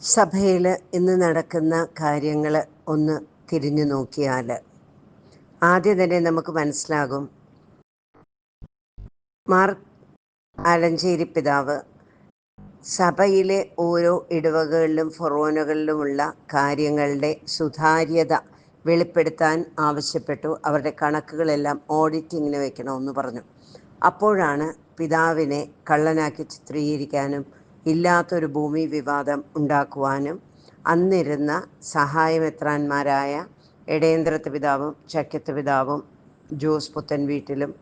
സഭയിൽ ഇന്ന് നടക്കുന്ന കാര്യങ്ങൾ ഒന്ന് തിരിഞ്ഞു നോക്കിയാൽ ആദ്യം തന്നെ നമുക്ക് മനസ്സിലാകും. മാർ ആലഞ്ചേരി പിതാവ് സഭയിലെ ഓരോ ഇടവകളിലും ഫൊറോനകളിലുമുള്ള കാര്യങ്ങളുടെ സുതാര്യത വെളിപ്പെടുത്താൻ ആവശ്യപ്പെട്ടു. അവരുടെ കണക്കുകളെല്ലാം ഓഡിറ്റിങ്ങിന് വെക്കണമെന്ന് പറഞ്ഞു. അപ്പോഴാണ് പിതാവിനെ കള്ളനാക്കി ചിത്രീകരിക്കാനും ഇല്ലാത്തൊരു ഭൂമി വിവാദം ഉണ്ടാക്കുവാനും അന്നിരുന്ന സഹായമെത്രാന്മാരായ എടേന്ദ്രത്ത് പിതാവും ചക്യത്ത് പിതാവും ജോസ് പുത്തൻ വീട്ടിലും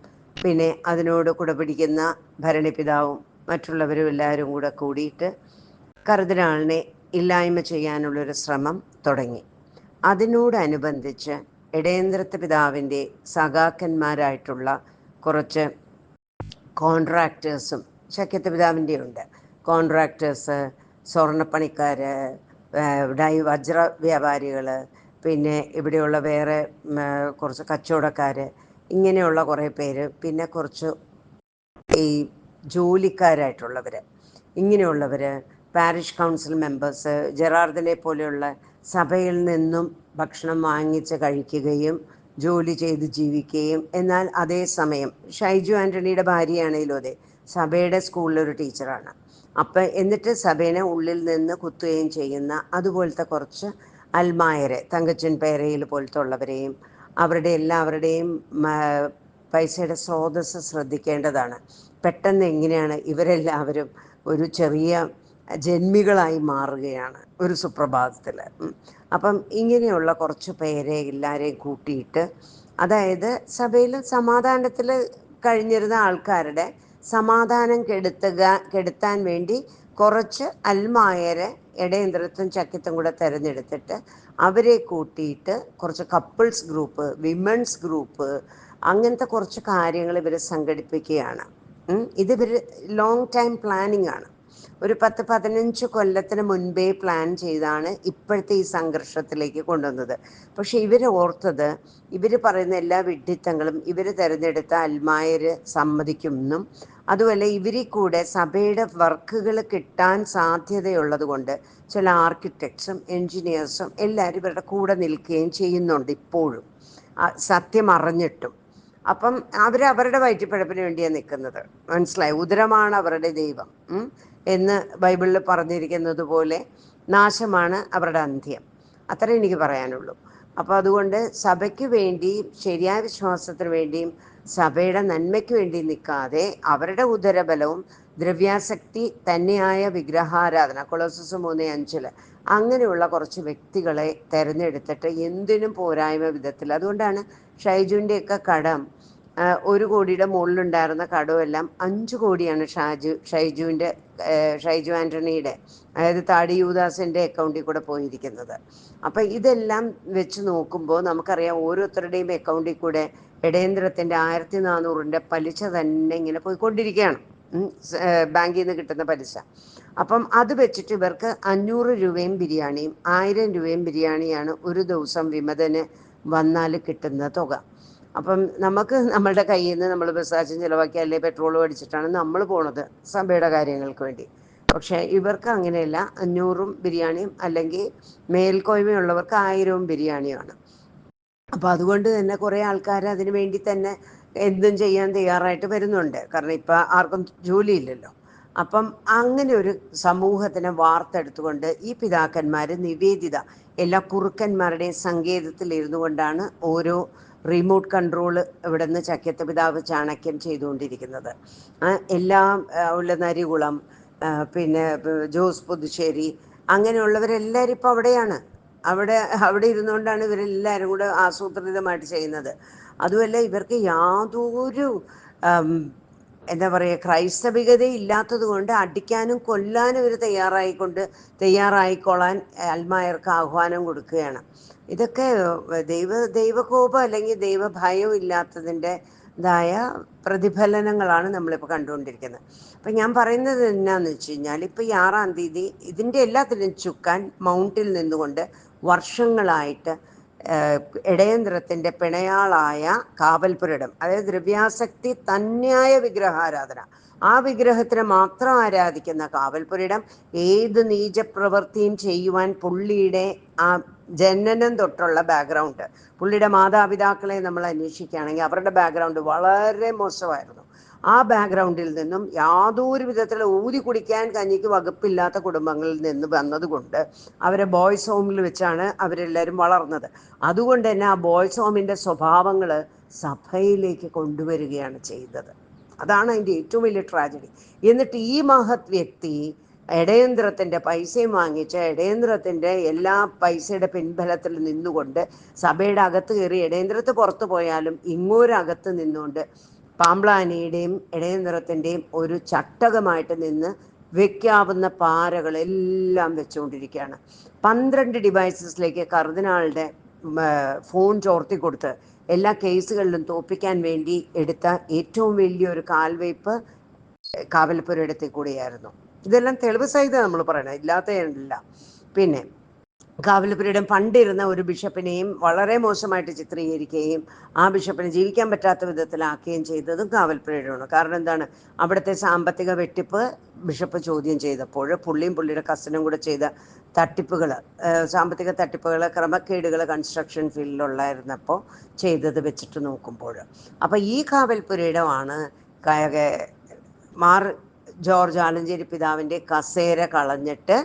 പിന്നെ അതിനോട് കുടപിടിക്കുന്ന ഭരണിപിതാവും മറ്റുള്ളവരും എല്ലാവരും കൂടെ കൂടിയിട്ട് കർദിനാളിനെ ഇല്ലായ്മ ചെയ്യാനുള്ളൊരു ശ്രമം തുടങ്ങി. അതിനോടനുബന്ധിച്ച് ഇടേന്ദ്രത്ത് പിതാവിന്റെ സഖാക്കന്മാരായിട്ടുള്ള കുറച്ച് കോൺട്രാക്റ്റേഴ്സും ശക്യത്ത് പിതാവിന്റെ ഉണ്ട് കോൺട്രാക്ടേഴ്സ് സ്വർണപ്പണിക്കാർ ഡൈ വജ്ര വ്യാപാരികൾ പിന്നെ ഇവിടെയുള്ള വേറെ കുറച്ച് കച്ചവടക്കാർ ഇങ്ങനെയുള്ള കുറേ പേര് പിന്നെ കുറച്ച് ഈ ജോലിക്കാരായിട്ടുള്ളവർ ഇങ്ങനെയുള്ളവർ പാരിഷ് കൗൺസിൽ മെമ്പേഴ്സ് ജെറാർദിനെ പോലെയുള്ള സഭയിൽ നിന്നും ഭക്ഷണം വാങ്ങിച്ച് കഴിക്കുകയും ജോലി ചെയ്ത് ജീവിക്കുകയും എന്നാൽ അതേസമയം ഷൈജു ആന്റണിയുടെ ഭാര്യയാണെങ്കിലും അതെ സഭയുടെ സ്കൂളിലൊരു ടീച്ചറാണ്. അപ്പം എന്നിട്ട് സഭേനെ ഉള്ളിൽ നിന്ന് കുത്തുകയും ചെയ്യുന്ന അതുപോലത്തെ കുറച്ച് അൽമായരെ തങ്കച്ചൻ പേരയിൽ പോലത്തെ ഉള്ളവരെയും അവരുടെ എല്ലാവരുടെയും പൈസയുടെ സ്രോതസ് ശ്രദ്ധിക്കേണ്ടതാണ്. പെട്ടെന്ന് എങ്ങനെയാണ് ഇവരെല്ലാവരും ഒരു ചെറിയ ജന്മികളായി മാറുകയാണ് ഒരു സുപ്രഭാതത്തിൽ അപ്പം ഇങ്ങനെയുള്ള കുറച്ച് പേരെ എല്ലാവരെയും കൂട്ടിയിട്ട് അതായത് സഭയിൽ സമാധാനത്തിൽ കഴിഞ്ഞിരുന്ന ആൾക്കാരുടെ സമാധാനം കെടുത്തുക കെടുത്താൻ വേണ്ടി കുറച്ച് അൽമായരെ ഇടയന്ത്രത്തും ചക്കിത്തും കൂടെ തിരഞ്ഞെടുത്തിട്ട് അവരെ കൂട്ടിയിട്ട് കുറച്ച് കപ്പിൾസ് ഗ്രൂപ്പ് വിമൻസ് ഗ്രൂപ്പ് അങ്ങനത്തെ കുറച്ച് കാര്യങ്ങൾ ഇവർ സംഘടിപ്പിക്കുകയാണ്. ഇത് ഇവർ ലോങ് ടൈം പ്ലാനിങ് ആണ്. ഒരു പത്ത് പതിനഞ്ച് കൊല്ലത്തിന് മുൻപേ പ്ലാൻ ചെയ്താണ് ഇപ്പോഴത്തെ ഈ സംഘർഷത്തിലേക്ക് കൊണ്ടുവന്നത്. പക്ഷെ ഇവർ ഓർത്തത് ഇവർ പറയുന്ന എല്ലാ വിഡ്ഢിത്തങ്ങളും ഇവർ തിരഞ്ഞെടുത്ത അൽമായർ സമ്മതിക്കുമെന്നും അതുപോലെ ഇവരിൽ കൂടെ സഭയുടെ വർക്കുകൾ കിട്ടാൻ സാധ്യതയുള്ളത് കൊണ്ട് ചില ആർക്കിടെക്ട്സും എൻജിനീയേഴ്സും എല്ലാവരും ഇവരുടെ കൂടെ നിൽക്കുകയും ചെയ്യുന്നുണ്ട് ഇപ്പോഴും. സത്യം അറിഞ്ഞിട്ടും. അപ്പം അവർ അവരുടെ വയറ്റിപ്പഴപ്പിന് വേണ്ടിയാണ് നിൽക്കുന്നത്. മനസ്സിലായി? ഉദരമാണ് അവരുടെ ദൈവം. എന്ന് ബൈബിളിൽ പറഞ്ഞിരിക്കുന്നത് പോലെ നാശമാണ് അവരുടെ അന്ത്യം. അത്രേ എനിക്ക് പറയാനുള്ളൂ. അപ്പോൾ അതുകൊണ്ട് സഭയ്ക്ക് വേണ്ടിയും ശരിയായ വിശ്വാസത്തിന് വേണ്ടിയും സഭയുടെ നന്മയ്ക്ക് വേണ്ടി നിൽക്കാതെ അവരുടെ ഉദരബലവും ദ്രവ്യാസക്തി തന്നെയായ വിഗ്രഹാരാധന കൊളോസസ് മൂന്ന് അഞ്ചിൽ അങ്ങനെയുള്ള കുറച്ച് വ്യക്തികളെ തിരഞ്ഞെടുത്തിട്ട് എന്തിനും പോരായ്മ വിധത്തിൽ. അതുകൊണ്ടാണ് ഷൈജുവിന്റെയൊക്കെ കടം ഒരു കോടിയുടെ മുകളിലുണ്ടായിരുന്ന കടമെല്ലാം അഞ്ചു കോടിയാണ് ഷാജു ഷൈജുവിന്റെ ഷൈജു ആന്റണിയുടെ അതായത് താടി യുവദാസിന്റെ അക്കൗണ്ടിൽ കൂടെ പോയിരിക്കുന്നത്. അപ്പം ഇതെല്ലാം വെച്ച് നോക്കുമ്പോൾ നമുക്കറിയാം ഓരോരുത്തരുടെയും അക്കൗണ്ടിൽ കൂടെ ഇടയന്ത്രത്തിന്റെ ആയിരത്തി നാനൂറിന്റെ പലിശ തന്നെ ഇങ്ങനെ പോയിക്കൊണ്ടിരിക്കുകയാണ്. ബാങ്കിൽ നിന്ന് കിട്ടുന്ന പലിശ. അപ്പം അത് വെച്ചിട്ട് ഇവർക്ക് അഞ്ഞൂറ് രൂപയും ബിരിയാണിയും ആയിരം രൂപയും ബിരിയാണിയാണ് ഒരു ദിവസം വിമതന് വന്നാൽ കിട്ടുന്ന തുക. അപ്പം നമുക്ക് നമ്മളുടെ കയ്യിൽ നിന്ന് നമ്മൾ ബസ്സാച്ചും ചിലവാക്കി അല്ലെങ്കിൽ പെട്രോൾ അടിച്ചിട്ടാണ് നമ്മൾ പോണത് സഭയുടെ കാര്യങ്ങൾക്ക് വേണ്ടി. പക്ഷേ ഇവർക്ക് അങ്ങനെയല്ല. അഞ്ഞൂറും ബിരിയാണിയും അല്ലെങ്കിൽ മേൽക്കോയ്മയുള്ളവർക്ക് ആയിരവും ബിരിയാണിയുമാണ്. അപ്പോൾ അതുകൊണ്ട് തന്നെ കുറേ ആൾക്കാർ അതിനു വേണ്ടി തന്നെ എന്തും ചെയ്യാൻ തയ്യാറായിട്ട് വരുന്നുണ്ട്. കാരണം ഇപ്പം ആർക്കും ജോലിയില്ലല്ലോ. അപ്പം അങ്ങനെ ഒരു സമൂഹത്തിനെ വാർത്തെടുത്തുകൊണ്ട് ഈ പിതാക്കന്മാർ നിവേദിത എല്ലാ കുറുക്കന്മാരുടെയും സങ്കേതത്തിൽ ഇരുന്നു കൊണ്ടാണ് ഓരോ റിമോട്ട് കൺട്രോൾ ഇവിടെ നിന്ന് ചക്കത്ത പിതാവ് ചാണക്യം ചെയ്തുകൊണ്ടിരിക്കുന്നത്. എല്ലാം ഉള്ള നരികുളം പിന്നെ ജോസ് പുതുശ്ശേരി അങ്ങനെയുള്ളവരെല്ലാവരും ഇപ്പോൾ അവിടെയാണ്. അവിടെ അവിടെ ഇരുന്നുകൊണ്ടാണ് ഇവരെല്ലാവരും കൂടെ ആസൂത്രിതമായിട്ട് ചെയ്യുന്നത്. അതുമല്ല ഇവർക്ക് യാതൊരു എന്താ പറയുക ക്രൈസ്തവികത ഇല്ലാത്തത് കൊണ്ട് അടിക്കാനും കൊല്ലാനും ഇവർ തയ്യാറായിക്കൊണ്ട് തയ്യാറായിക്കൊള്ളാൻ അൽമായർക്ക് ആഹ്വാനം കൊടുക്കുകയാണ്. ഇതൊക്കെ ദൈവ ദൈവകോപം അല്ലെങ്കിൽ ദൈവഭയം ഇല്ലാത്തതിന്റെ ഇതായ പ്രതിഫലനങ്ങളാണ് നമ്മളിപ്പോൾ കണ്ടുകൊണ്ടിരിക്കുന്നത്. അപ്പം ഞാൻ പറയുന്നത് എന്നാന്ന് വെച്ച് കഴിഞ്ഞാൽ ഇപ്പം ഈ ആറാം തീയതി ഇതിന്റെ എല്ലാത്തിനും ചുക്കാൻ മൗണ്ടിൽ നിന്നുകൊണ്ട് വർഷങ്ങളായിട്ട് ഇടയന്ത്രത്തിന്റെ പിണയാളായ കാവൽപുരടം അതായത് ദ്രവ്യാസക്തി തന്നെയായ വിഗ്രഹാരാധന ആ വിഗ്രഹത്തിനെ മാത്രം ആരാധിക്കുന്ന കാവൽപുരിടം ഏത് നീചപ്രവൃത്തിയും ചെയ്യുവാൻ പുള്ളിയുടെ ആ ജനനം തൊട്ടുള്ള ബാക്ക്ഗ്രൗണ്ട് പുള്ളിയുടെ മാതാപിതാക്കളെ നമ്മൾ അന്വേഷിക്കുകയാണെങ്കിൽ അവരുടെ ബാക്ക്ഗ്രൗണ്ട് വളരെ മോശമായിരുന്നു. ആ ബാക്ക്ഗ്രൗണ്ടിൽ നിന്നും യാതൊരു വിധത്തിൽ ഊതി കുടിക്കാൻ കഞ്ഞിക്ക് വകുപ്പില്ലാത്ത കുടുംബങ്ങളിൽ നിന്ന് വന്നതുകൊണ്ട് അവരെ ബോയ്സ് ഹോമിൽ വെച്ചാണ് അവരെല്ലാവരും വളർന്നത്. അതുകൊണ്ട് തന്നെ ആ ബോയ്സ് ഹോമിന്റെ സ്വഭാവങ്ങൾ സഭയിലേക്ക് കൊണ്ടുവരികയാണ് ചെയ്തത്. അതാണ് അതിന്റെ ഏറ്റവും വലിയ ട്രാജഡി. എന്നിട്ട് ഈ മഹത് വ്യക്തി ഇടയന്ത്രത്തിന്റെ പൈസയും വാങ്ങിച്ച് ഇടയന്ത്രത്തിന്റെ എല്ലാ പൈസയുടെ പിൻബലത്തിൽ നിന്നുകൊണ്ട് സഭയുടെ അകത്ത് കയറി ഇടയന്ത്രത്ത് പുറത്തു പോയാലും ഇങ്ങോരകത്ത് നിന്നുകൊണ്ട് പാമ്പ്ലാനിയുടെയും ഇടയന്ത്രത്തിന്റെയും ഒരു ചട്ടകമായിട്ട് നിന്ന് വെക്കാവുന്ന പാരകളെല്ലാം വെച്ചുകൊണ്ടിരിക്കുകയാണ്. പന്ത്രണ്ട് ഡിവൈസസിലേക്ക് കർദിനാളുടെ ഫോൺ ചോർത്തി കൊടുത്ത് എല്ലാ കേസുകളിലും തോപ്പിക്കാൻ വേണ്ടി എടുത്ത ഏറ്റവും വലിയൊരു കാൽവയ്പ് കാവൽപുരയിടത്തിൽ കൂടിയായിരുന്നു. ഇതെല്ലാം തെളിവ് സഹിതം നമ്മൾ പറയണം ഇല്ലാത്തതല്ല പിന്നെ കാവൽപുരയിടം പണ്ടിരുന്ന ഒരു ബിഷപ്പിനെയും വളരെ മോശമായിട്ട് ചിത്രീകരിക്കുകയും ആ ബിഷപ്പിനെ ജീവിക്കാൻ പറ്റാത്ത വിധത്തിലാക്കുകയും ചെയ്തതും കാവൽപുരയിടമാണ് കാരണം എന്താണ്? അവിടുത്തെ സാമ്പത്തിക വെട്ടിപ്പ് ബിഷപ്പ് ചോദ്യം ചെയ്തപ്പോൾ പുള്ളിയും പുള്ളിയുടെ കസിനും കൂടെ ചെയ്ത തട്ടിപ്പുകൾ സാമ്പത്തിക തട്ടിപ്പുകൾ ക്രമക്കേടുകൾ കൺസ്ട്രക്ഷൻ ഫീൽഡിലുള്ളായിരുന്നപ്പോൾ ചെയ്തത് വെച്ചിട്ട് നോക്കുമ്പോൾ. അപ്പോൾ ഈ കാവൽപുരയിടമാണ് മാർ ജോർജ് ആലഞ്ചേരി പിതാവിന്റെ കസേര കളഞ്ഞിട്ട്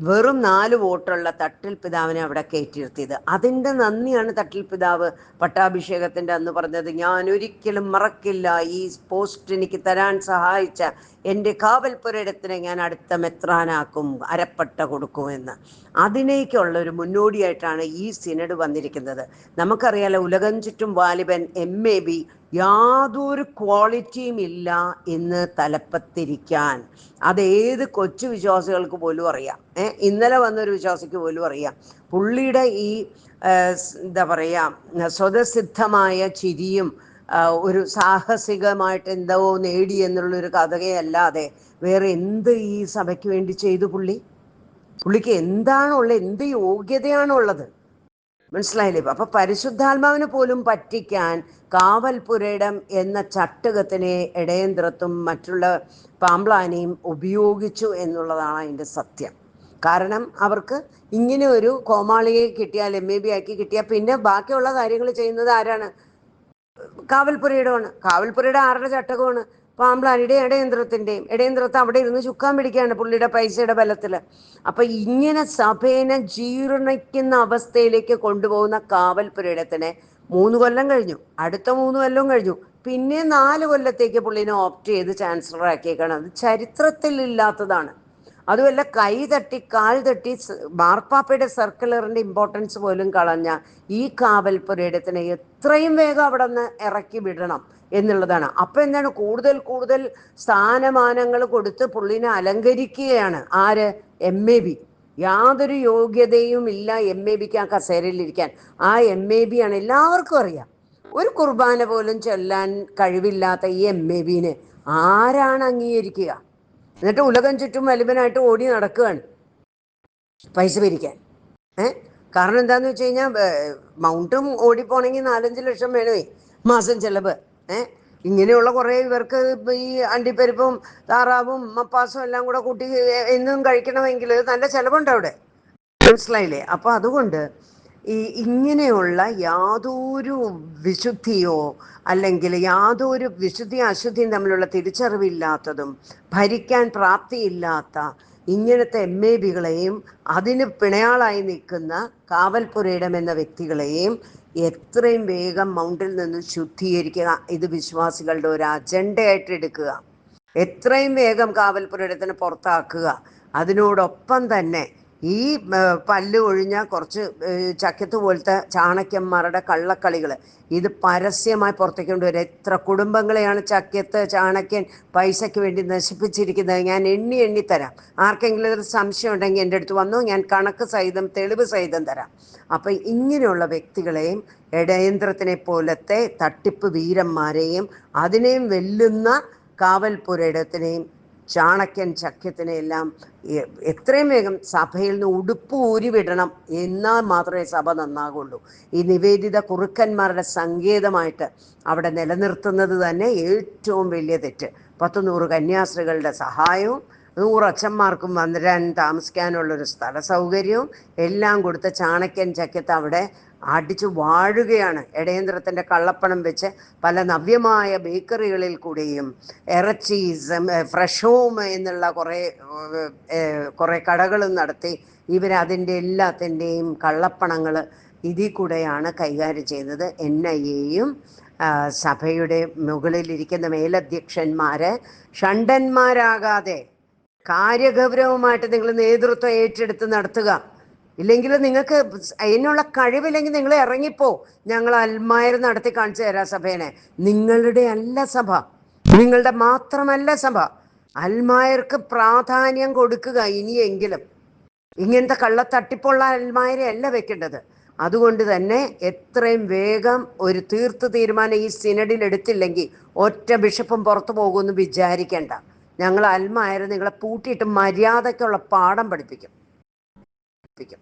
വെറും നാല് വോട്ടുള്ള തട്ടിൽ പിതാവിനെ അവിടെ കയറ്റിയിരുത്തിയത്. അതിന്റെ നന്ദിയാണ് തട്ടിൽ പിതാവ് പട്ടാഭിഷേകത്തിന്റെ അന്ന് പറഞ്ഞത്. ഞാൻ ഒരിക്കലും മറക്കില്ല. ഈ പോസ്റ്റ് എനിക്ക് തരാൻ സഹായിച്ച എന്റെ കാവൽപുരയിടത്തിനെ ഞാൻ അടുത്ത മെത്രാനാക്കും അരപ്പട്ട കൊടുക്കുമെന്ന് അതിനേക്കുള്ള ഒരു മുന്നോടിയായിട്ടാണ് ഈ സിനഡ് വന്നിരിക്കുന്നത്. നമുക്കറിയാലോ ഉലകം ചുറ്റും വാലിബൻ എം എ ബി യാതൊരു ക്വാളിറ്റിയും ഇല്ല എന്ന് തലപ്പത്തിരിക്കാൻ. അത് ഏത് കൊച്ചു വിശ്വാസികൾക്ക് പോലും അറിയാം. ഏഹ് ഇന്നലെ വന്നൊരു വിശ്വാസിക്ക് പോലും അറിയാം. പുള്ളിയുടെ ഈ എന്താ പറയുക സ്വതസിദ്ധമായ ചിരിയും ഒരു സാഹസികമായിട്ട് എന്തോ നേടി എന്നുള്ളൊരു കഥകയല്ലാതെ വേറെ എന്ത് ഈ സഭയ്ക്ക് വേണ്ടി ചെയ്തു പുള്ളി? പുള്ളിക്ക് എന്താണുള്ളത് എന്ത് യോഗ്യതയാണുള്ളത്? മനസ്സിലായില്ലേ? അപ്പൊ പരിശുദ്ധാത്മാവിന് പോലും പറ്റിക്കാൻ കാവൽപുരയിടം എന്ന ചട്ടുകത്തിനെ ഇടയന്ത്രത്തും മറ്റുള്ള പാമ്പ്ലാനെയും ഉപയോഗിച്ചു എന്നുള്ളതാണ് അതിന്റെ സത്യം. കാരണം അവർക്ക് ഇങ്ങനെ ഒരു കോമാളിയെ കിട്ടിയാൽ എം എ ബി ആക്കി കിട്ടിയാൽ പിന്നെ ബാക്കിയുള്ള കാര്യങ്ങൾ ചെയ്യുന്നത് ആരാണ്? കാവൽപുരയിടമാണ്. കാവൽപുരയുടെ ആരുടെ ചട്ടകമാണ്? പാമ്പ്ലാനിയുടെ ഇടയന്ത്രത്തിന്റെയും ഇടയന്ത്രത്ത് അവിടെ ഇരുന്ന് ചുക്കാൻ പിടിക്കുകയാണ് പുള്ളിയുടെ പൈസയുടെ ബലത്തിൽ അപ്പം ഇങ്ങനെ സഭേനെ ജീർണിക്കുന്ന അവസ്ഥയിലേക്ക് കൊണ്ടുപോകുന്ന കാവൽ കാവൽപുരയിടത്തിനെ മൂന്ന് കൊല്ലം കഴിഞ്ഞു. അടുത്ത മൂന്ന് കൊല്ലം കഴിഞ്ഞു. പിന്നെ നാല് കൊല്ലത്തേക്ക് പുള്ളിനെ ഓപ്റ്റ് ചെയ്ത് ചാൻസലർ ആക്കിയേക്കാണ്. അത് ചരിത്രത്തിൽ ഇല്ലാത്തതാണ് അതുമല്ല കൈ തട്ടി കാൽ തട്ടി മാർപ്പാപ്പയുടെ സർക്കുലറിന്റെ ഇമ്പോർട്ടൻസ് പോലും കളഞ്ഞ ഈ കാവൽ പുരയിടത്തിനെ എത്രയും വേഗം അവിടെ നിന്ന് ഇറക്കി വിടണം. എന്നുള്ളതാണ്. അപ്പം എന്താണ്? കൂടുതൽ കൂടുതൽ സ്ഥാനമാനങ്ങൾ കൊടുത്ത് പുള്ളിനെ അലങ്കരിക്കുകയാണ്. ആര്? എം എ ബി യാതൊരു യോഗ്യതയും ഇല്ല എം എ ബിക്ക് ആ കസേരയിലിരിക്കാൻ ആ എം എ ബി ആണ് എല്ലാവർക്കും അറിയാം. ഒരു കുർബാന പോലും ചൊല്ലാൻ കഴിവില്ലാത്ത ഈ എം എ ബിനെ ആരാണ് അംഗീകരിക്കുക? എന്നിട്ട് ഉലകം ചുറ്റും വലുവനായിട്ട് ഓടി നടക്കുകയാണ് പൈസ പിരിക്കാൻ. ഏ? കാരണം എന്താന്ന് വെച്ച് കഴിഞ്ഞാൽ മൗണ്ടും ഓടിപ്പോണെങ്കിൽ നാലഞ്ച് ലക്ഷം വേണമേ മാസം ചെലവ്. ഇങ്ങനെയുള്ള കുറേ ഇവർക്ക് ഈ അണ്ടിപ്പരിപ്പും താറാവും മപ്പാസും എല്ലാം കൂടെ കൂട്ടി എന്നും കഴിക്കണമെങ്കിൽ നല്ല ചിലവുണ്ട് അവിടെ. മനസ്സിലായില്ലേ? അപ്പൊ അതുകൊണ്ട് ഈ ഇങ്ങനെയുള്ള യാതൊരു വിശുദ്ധിയോ അല്ലെങ്കിൽ യാതൊരു വിശുദ്ധി അശുദ്ധിയും തമ്മിലുള്ള തിരിച്ചറിവില്ലാത്തതും ഭരിക്കാൻ പ്രാപ്തിയില്ലാത്ത ഇങ്ങനത്തെ എം എ ബികളെയും അതിന് പിണയാളായി നിൽക്കുന്ന കാവൽപുരയിടം എന്ന വ്യക്തികളെയും എത്രയും വേഗം മൗണ്ടിൽ നിന്ന് ശുദ്ധീകരിക്കുക. ഇത് വിശ്വാസികളുടെ ഒരു അജണ്ടയായിട്ട് എടുക്കുക. എത്രയും വേഗം കാവൽപുരയിടത്തിന് പുറത്താക്കുക. അതിനോടൊപ്പം തന്നെ ഈ പല്ല് ഒഴിഞ്ഞ കുറച്ച് ചക്കത്ത് പോലത്തെ ചാണക്യന്മാരുടെ കള്ളക്കളികൾ ഇത് പരസ്യമായി പുറത്തേക്ക് കൊണ്ടുവരും എത്ര കുടുംബങ്ങളെയാണ് ചക്കത്ത് ചാണക്യൻ പൈസയ്ക്ക് വേണ്ടി നശിപ്പിച്ചിരിക്കുന്നത്. ഞാൻ എണ്ണി എണ്ണി തരാം. ആർക്കെങ്കിലും ഒരു സംശയം ഉണ്ടെങ്കിൽ എന്റെ അടുത്ത് വന്നു. ഞാൻ കണക്ക് സഹിതം തെളിവ് സഹിതം തരാം. അപ്പം ഇങ്ങനെയുള്ള വ്യക്തികളെയും ഇടയന്ത്രത്തിനെ പോലത്തെ തട്ടിപ്പ് വീരന്മാരെയും അതിനെയും വെല്ലുന്ന കാവൽപുരയിടത്തിനെയും ചാണക്യൻ ചക്യത്തിനെ എല്ലാം എത്രയും വേഗം സഭയിൽ നിന്ന് ഉടുപ്പ് ഊരിവിടണം എന്നാൽ മാത്രമേ സഭ നന്നാകുള്ളൂ. ഈ നിവേദിത കുറുക്കന്മാരുടെ സങ്കേതമായിട്ട് അവിടെ നിലനിർത്തുന്നത് തന്നെ ഏറ്റവും വലിയ തെറ്റ്. പത്തുനൂറ് കന്യാസ്ത്രീകളുടെ സഹായവും നൂറ് അച്ഛന്മാർക്കും വന്നിരാൻ താമസിക്കാനുള്ളൊരു സ്ഥല സൗകര്യവും എല്ലാം കൊടുത്ത് ചാണക്യൻ ചക്കത്ത് അവിടെ അടിച്ചു വാഴുകയാണ്. ഇടയന്ത്രത്തിന്റെ കള്ളപ്പണം വെച്ച് പല നവ്യമായ ബേക്കറികളിൽ കൂടിയും ഇറച്ചീസ് ഫ്രഷ് ഹോം എന്നുള്ള കുറേ കുറേ കടകളും നടത്തി ഇവരതിന്റെ എല്ലാത്തിന്റെയും കള്ളപ്പണങ്ങൾ ഇതിൽ കൂടെയാണ് കൈകാര്യം ചെയ്തത്. എൻ ഐ എയും സഭയുടെ മുകളിലിരിക്കുന്ന മേലധ്യക്ഷന്മാർ ഷണ്ടന്മാരാകാതെ കാര്യഗൗരവമായിട്ട് നിങ്ങൾ നേതൃത്വം ഏറ്റെടുത്ത് നടത്തുക. ഇല്ലെങ്കിൽ നിങ്ങൾക്ക് അതിനുള്ള കഴിവില്ലെങ്കിൽ നിങ്ങൾ ഇറങ്ങിപ്പോ. ഞങ്ങൾ അൽമായർ നടത്തി കാണിച്ചു തരാം സഭേനെ. നിങ്ങളുടെ അല്ല സഭ. നിങ്ങളുടെ മാത്രമല്ല സഭ. അൽമായർക്ക് പ്രാധാന്യം കൊടുക്കുക ഇനിയെങ്കിലും. ഇങ്ങനത്തെ കള്ളത്തട്ടിപ്പുള്ള അൽമായരെ അല്ല വെക്കേണ്ടത്. അതുകൊണ്ട് തന്നെ എത്രയും വേഗം ഒരു തീർത്ത് തീരുമാനം ഈ സിനഡിൽ എടുത്തില്ലെങ്കിൽ ഒറ്റ ബിഷപ്പും പുറത്തു പോകുമെന്ന് വിചാരിക്കേണ്ട. ഞങ്ങൾ അൽമായിരുന്നു നിങ്ങളെ പൂട്ടിയിട്ട് മര്യാദയ്ക്കുള്ള പാഠം പഠിപ്പിക്കും. പഠിപ്പിക്കും.